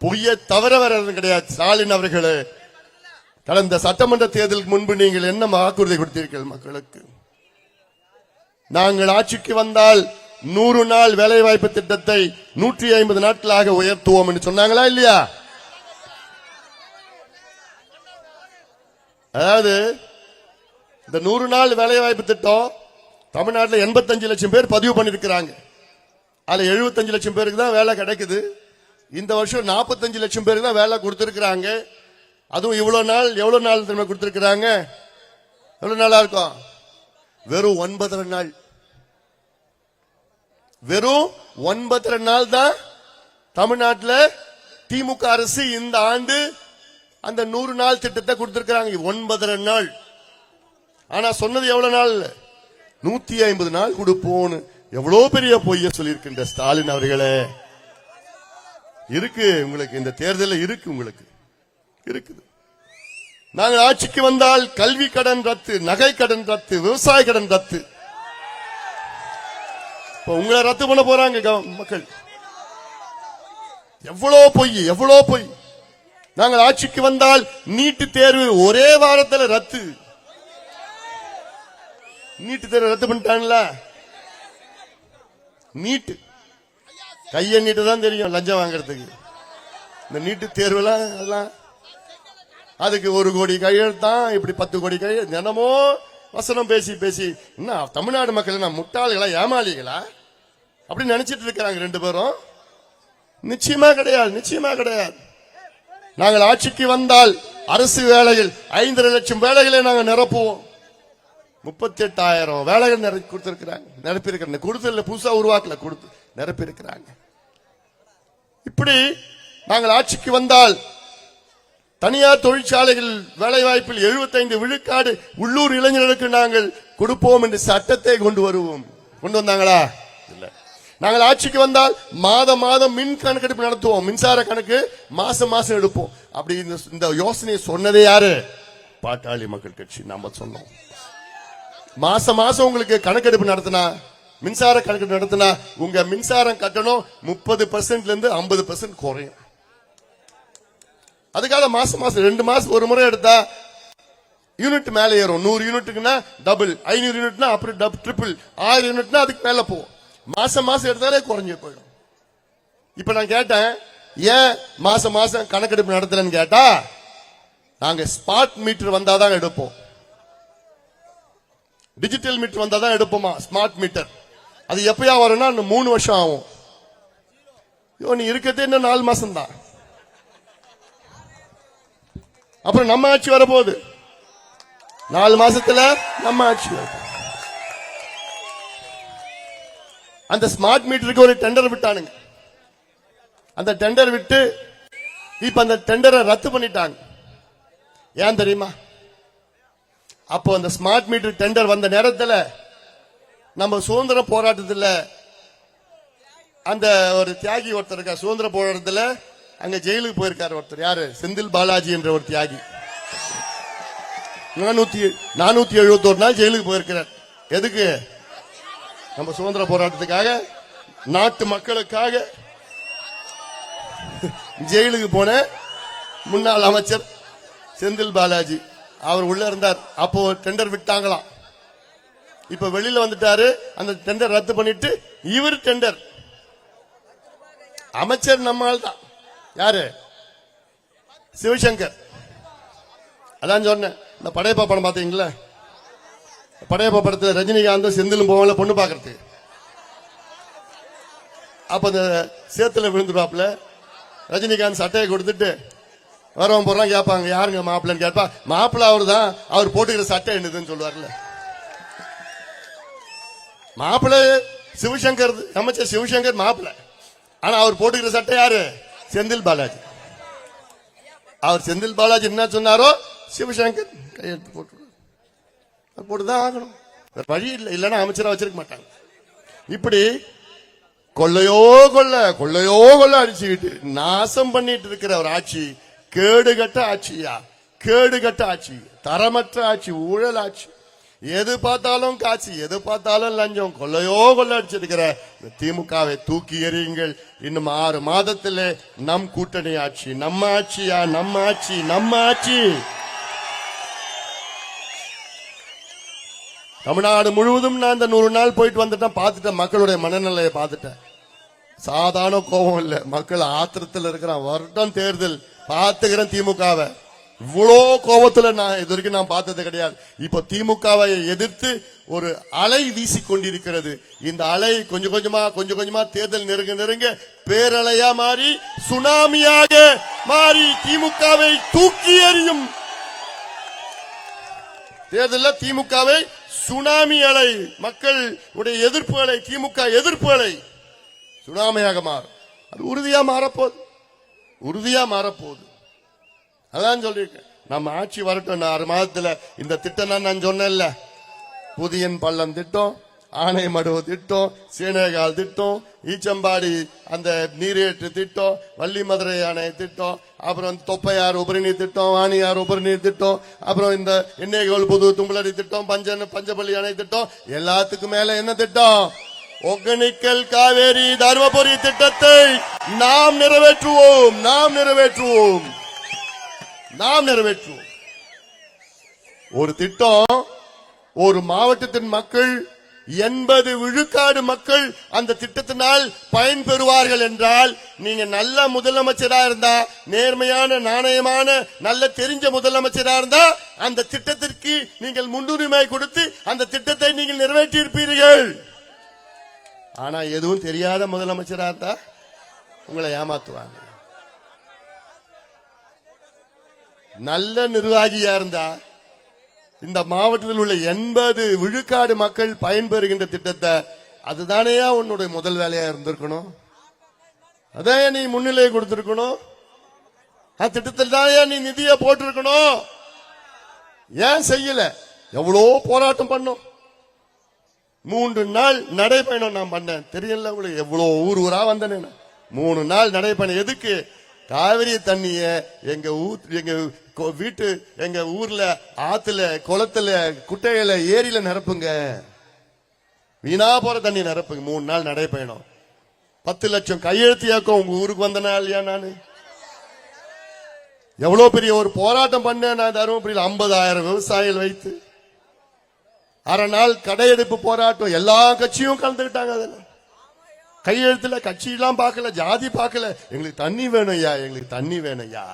பொய்ய தவிர வேற எதுவும் கிடையாது. ஸ்டாலின் அவர்களே கடந்த சட்டமன்ற தேர்தலுக்கு முன்பு நீங்கள் என்ன வாக்குறுதி கொடுத்தீர்கள் மக்களுக்கு? நாங்கள் ஆட்சிக்கு வந்தால் நூறு நாள் வேலைவாய்ப்பு திட்டத்தை நூற்றி ஐம்பது நாட்களாக உயர்த்துவோம் என்று சொன்னாங்களா இல்லையா? அதாவது இந்த நூறு நாள் வேலைவாய்ப்பு திட்டம் தமிழ்நாட்டில் எண்பத்தஞ்சு லட்சம் பேர் பதிவு பண்ணிருக்கிறாங்க அதுல எழுபத்தஞ்சு லட்சம் பேருக்கு தான் வேலை கிடைக்குது. இந்த வருஷம் நாற்பத்தஞ்சு லட்சம் பேருக்கு தான் வேலை கொடுத்துருக்குறாங்க. அதுவும் இவ்வளோ நாள் எவ்வளோ நாள் திரும்ப கொடுத்துருக்குறாங்க? எவ்வளோ நாளாக இருக்கும்? வெறும் ஒன்பதரை நாள். வெறும் ஒன்பதரை நாள் தான் தமிழ்நாட்டில் திமுக அரசு இந்த ஆண்டு அந்த நூறு நாள் திட்டத்தை கொடுத்திருக்கிறாங்க. ஒன்பதரை நாள். ஆனா சொன்னது எவ்வளவு நாள்? நூத்தி ஐம்பது நாள் கொடுப்போம்னு. எவ்வளவு பெரிய பொய்ய சொல்லியிருக்கின்ற ஸ்டாலின் அவர்களே. இருக்கு உங்களுக்கு இந்த தேர்தலில் இருக்கு உங்களுக்கு. இருக்குது. நாங்கள் ஆட்சிக்கு வந்தால் கல்வி கடன் ரத்து நகை கடன் ரத்து விவசாய கடன் ரத்து. உங்களை ரத்து பண்ண போறாங்க கவ- மக்கள். எவ்வளோ பொய் எவ்வளோ பொய். நாங்கள் ஆட்சிக்கு வந்தால் நீட்டு தேர்வு ஒரே வாரத்தில் ரத்து. நீட்டு தேர்வு ரத்து பண்ணிட்டாங்களா? நீட்டு. கையை நீட்டு தான் தெரியும் லஞ்சம் வாங்குறதுக்கு. இந்த நீட்டு தேர்வுலாம் அதெல்லாம். அதுக்கு ஒரு கோடி கையெழுத்தான் இப்படி பத்து கோடி கையெழுத்து தினமும் வசனம் பேசி பேசி. என்ன தமிழ்நாடு மக்கள் என்ன முட்டாளிகளா ஏமாளிகளா? அப்படி நினைச்சிட்டு இருக்கிறாங்க ரெண்டு பேரும். நிச்சயமா கிடையாது நிச்சயமா கிடையாது. நாங்கள் ஆட்சிக்கு வந்தால் அரசு வேலைகள் ஐந்தரை லட்சம் வேலைகளை நாங்கள் நிரப்புவோம். முப்பத்தி எட்டாயிரம் வேலைகள் நிரப்பி கொடுத்திருக்கிறாங்க நிரப்பி கொடுத்து இல்லை புதுசா உருவாக்கல கொடுத்து. நிரப்பியிருக்கிறாங்க. இப்படி நாங்கள் ஆட்சிக்கு வந்தால் தனியார் தொழிற்சாலைகள் வேலைவாய்ப்பில் 75 விழுக்காடு உள்ளூர் இளைஞர்களுக்கு நாங்கள் கொடுப்போம் என்று சட்டத்தை கொண்டு வருவோம். கொண்டு வந்தாங்களா? இல்லை. நாங்கள் ஆட்சிக்கு வந்தால் மாதம் மாதம் மின் கணக்கெடுப்பு நடத்துவோம். மின்சார கணக்கு மாசம் மாசம் எடுப்போம். அப்படி இந்த- யோசனையை சொன்னதே யாரு? பாட்டாளி மக்கள் கட்சி. நம்ம சொன்னோம். மாசம் மாசம் உங்களுக்கு கணக்கெடுப்பு நடத்தினா மின்சார கணக்கு நடத்தினா உங்க மின்சாரம் கட்டணம் முப்பது பர்சன்ட்ல இருந்து ஐம்பது பர்சன்ட் குறையும். அதுக்காக மாசம் மாசம் ரெண்டு மாசம் ஒரு முறை எடுத்தா யூனிட் மேல ஏறும். நூறு யூனிட்டுக்குன்னா டபுள். ஐநூறு யூனிட்னா அப்புறம் டபுள் ட்ரிபிள். ஆயிரம் யூனிட்னா அதுக்கு மேல போகும். மாசம் மாசம் எடுத்தாலே குறைஞ்சு போயிடும். இப்ப நான் கேட்டேன் ஏன் மாசம் மாசம் கணக்கெடுப்பு நடத்துறேன்னு கேட்டா நாங்க ஸ்மார்ட் மீட்டர் வந்தாதான் எடுப்போம். டிஜிட்டல் மீட்டர் வந்தாதான் எடுப்போமா? ஸ்மார்ட் மீட்டர் அது எப்பயா வரும்னா இன்னும் மூணு வருஷம் ஆகும். ஐயோ நீ இருக்கிறதே இன்னும் நாலு மாசம் தான் அப்புறம் நம்ம ஆட்சி வரப்போகுது. நாலு மாசத்துல நம்ம ஆட்சி அந்த ஸ்மார்ட் மீட்டருக்கு ஒரு டெண்டர் விட்டானுங்க. அந்த டெண்டர் விட்டு இப்ப அந்த டெண்டரை ரத்து பண்ணிட்டாங்க. ஏன் தெரியுமா? அப்போ அந்த ஸ்மார்ட் மீட்டர் டெண்டர் வந்த நேரத்துல நம்ம சுதந்திர போராட்டத்தில் அந்த ஒரு தியாகி ஒருத்தர் இருக்கா சுதந்திர போராட்டத்தில் அங்க ஜெயிலுக்கு போயிருக்காரு ஒருத்தர். யாரு? செந்தில் பாலாஜி என்ற ஒரு தியாகி. நானூத்தி நானூத்தி எழுபத்தோரு நாள் ஜெயிலுக்கு போயிருக்கிறார். எதுக்கு? நம்ம சுதந்திர போராட்டத்துக்காக நாட்டு மக்களுக்காக ஜெயிலுக்கு போன முன்னாள் அமைச்சர் செந்தில் பாலாஜி. அவர் உள்ள இருந்தார். அப்போ டெண்டர் விட்டாங்களாம். இப்ப வெளியில வந்துட்டாரு அந்த டெண்டர் ரத்து பண்ணிட்டு இவர் டெண்டர் அமைச்சர் நம்ம ஆள் தான் யாரு? சிவசங்கர். அதான் சொன்னேன். இந்த படையப்பா படம் பாத்தீங்களா? படையப்பா படத்துல ரஜினிகாந்தும் செந்திலும் போவாங்கள பொண்ணு பாக்குறது அப்ப அந்த சேத்துல விழுந்துருவாப்ல ரஜினிகாந்த் சட்டையை கொடுத்துட்டு வரவன் போறான் கேட்பாங்க யாருங்க மாப்பிள்ளன்னு கேட்பா. மாப்பிள்ள அவர் தான் அவர் போட்டுக்கிற சட்டை என்னதுன்னு சொல்லுவார்ல. மாப்பிள்ளை சிவசங்கர் அமைச்சர் சிவசங்கர் மாப்பிள்ளை. ஆனா அவர் போட்டுக்கிற சட்டை யாரு? செந்தில் பாலாஜி. அவர் செந்தில் பாலாஜி என்ன சொன்னாரோ சிவசங்கர் கையெழுத்து போட்டு போட்டுதான் ஆகணும். வழி இல்லை இல்லைன்னா அமைச்சரா வச்சிருக்க மாட்டாங்க. இப்படி கொள்ளையோ கொள்ள கொள்ளையோ கொள்ள அடிச்சுக்கிட்டு நாசம் பண்ணிட்டு இருக்கிற ஒரு ஆட்சி கேடுகட்ட ஆட்சியா? கேடுகட்ட ஆட்சி தரமற்ற ஆட்சி ஊழல் ஆட்சி. எது பார்த்தாலும் காட்சி எது பார்த்தாலும் லஞ்சம். கொள்ளையோ கொள்ளடிச்சிருக்கிற இந்த திமுகவை தூக்கி எறியுங்கள். இன்னும் ஆறு மாதத்தில் நம் கூட்டணி ஆட்சி நம்ம ஆட்சியா நம்ம ஆட்சி நம்ம ஆட்சி. தமிழ்நாடு முழுவதும் நான் இந்த நூறு நாள் போயிட்டு வந்துட்டேன். பார்த்துட்டேன். மக்களுடைய மனநிலையை பார்த்துட்டேன். சாதாரண கோபம் இல்லை. மக்கள் ஆத்திரத்தில் இருக்கிறான். வருடம் தேர்தல். பார்த்துக்கிறேன் திமுகவை. இவ்வளோ கோபத்துல நான் இது வரைக்கும் நான் பார்த்தது கிடையாது. இப்ப திமுகவை எதிர்த்து ஒரு அலை வீசி கொண்டிருக்கிறது. இந்த அலை கொஞ்சம் கொஞ்சமா கொஞ்சம் கொஞ்சமா தேர்தல் நெருங்க நெருங்க பேரலையா மாறி சுனாமியாக மாறி திமுகவை தூக்கி எறியும். தேர்தலில் திமுகவை சுனாமி அலை மக்கள் உடைய எதிர்ப்பு அலை திமுக எதிர்ப்பு அலை சுனாமியாக மாறும். அது உறுதியா மாறப்போகுது. உறுதியா மாறப்போகுது. அதான் சொல்லியிருக்கேன். நம்ம ஆட்சி வரட்டும் ஆறு மாதத்துல இந்த திட்டம் தான் நான் சொன்னேன்ல. புதியன் பள்ளம் திட்டம் ஆனைமடுவு திட்டம் சீனகால் திட்டம் ஈச்சம்பாடி அந்த நீரேற்று திட்டம் வள்ளி மதுரை அணை திட்டம் அப்புறம் தொப்பையார் உபரிநீர் திட்டம் வாணியார் உபரிநீர் திட்டம் அப்புறம் இந்த எண்ணெய்கோல் புது தும்பலடி திட்டம் பஞ்சன் பஞ்சபள்ளி அணை திட்டம் எல்லாத்துக்கும் மேல என்ன திட்டம்? ஒகனிக்கல் காவேரி தருமபுரி திட்டத்தை நாம் நிறைவேற்றுவோம் நாம் நிறைவேற்றுவோம். நாம் நிறைவேற்றுவோம். ஒரு திட்டம் ஒரு மாவட்டத்தின் மக்கள் எண்பது விழுக்காடு மக்கள் அந்த திட்டத்தினால் பயன்பெறுவார்கள் என்றால் நீங்க நல்ல முதலமைச்சரா இருந்தா நேர்மையான நாணயமான நல்ல தெரிஞ்ச முதலமைச்சரா இருந்தா அந்த திட்டத்திற்கு நீங்கள் முன்னுரிமை கொடுத்து அந்த திட்டத்தை நீங்கள் நிறைவேற்றியிருப்பீர்கள். ஆனா எதுவும் தெரியாத முதலமைச்சரா இருந்தா உங்களை ஏமாத்துவாங்க. நல்ல நிர்வாகியா இருந்தா இந்த மாவட்டத்தில் உள்ள எண்பது விழுக்காடு மக்கள் பயன்பெறுகின்ற திட்டத்தை அதுதானேயா உன்னுடைய முதல் வேலையா இருந்திருக்கணும்? அதான் நீ முன்னிலை கொடுத்திருக்கணும். திட்டத்தில் தானே நீ நிதியை போட்டிருக்கணும். ஏன் செய்யல? எவ்வளோ போராட்டம் பண்ணும். மூன்று நாள் நடைப்பயணம் நான் பண்ணேன். தெரியல உங்களுக்கு? எவ்வளோ ஊர் ஊரா வந்தேன் மூணு நாள் நடைப்பயணம். எதுக்கு? காவிரி தண்ணிய எங்க ஊர் எங்க வீட்டு எங்க ஊர்ல ஆத்துல குளத்துல குட்டையில ஏரியில நிரப்புங்க. வீணா போற தண்ணி நிரப்புங்க. மூணு நாள் நடைபயணம் பத்து லட்சம் கையெழுத்தியாக்கும் உங்க ஊருக்கு வந்தனா இல்லையா நானு? எவ்வளவு பெரிய ஒரு போராட்டம் பண்ணேன் நான் தருமபுரியில். ஐம்பதாயிரம் விவசாயிகள் வைத்து. அரை நாள் கடையெடுப்பு போராட்டம். எல்லா கட்சியும் கலந்துக்கிட்டாங்க அதுல. கையெழுத்துல கட்சி எல்லாம் பார்க்கல ஜாதி பார்க்கல. எங்களுக்கு தண்ணி வேணும் ஐயா எங்களுக்கு தண்ணி வேணும் ஐயா.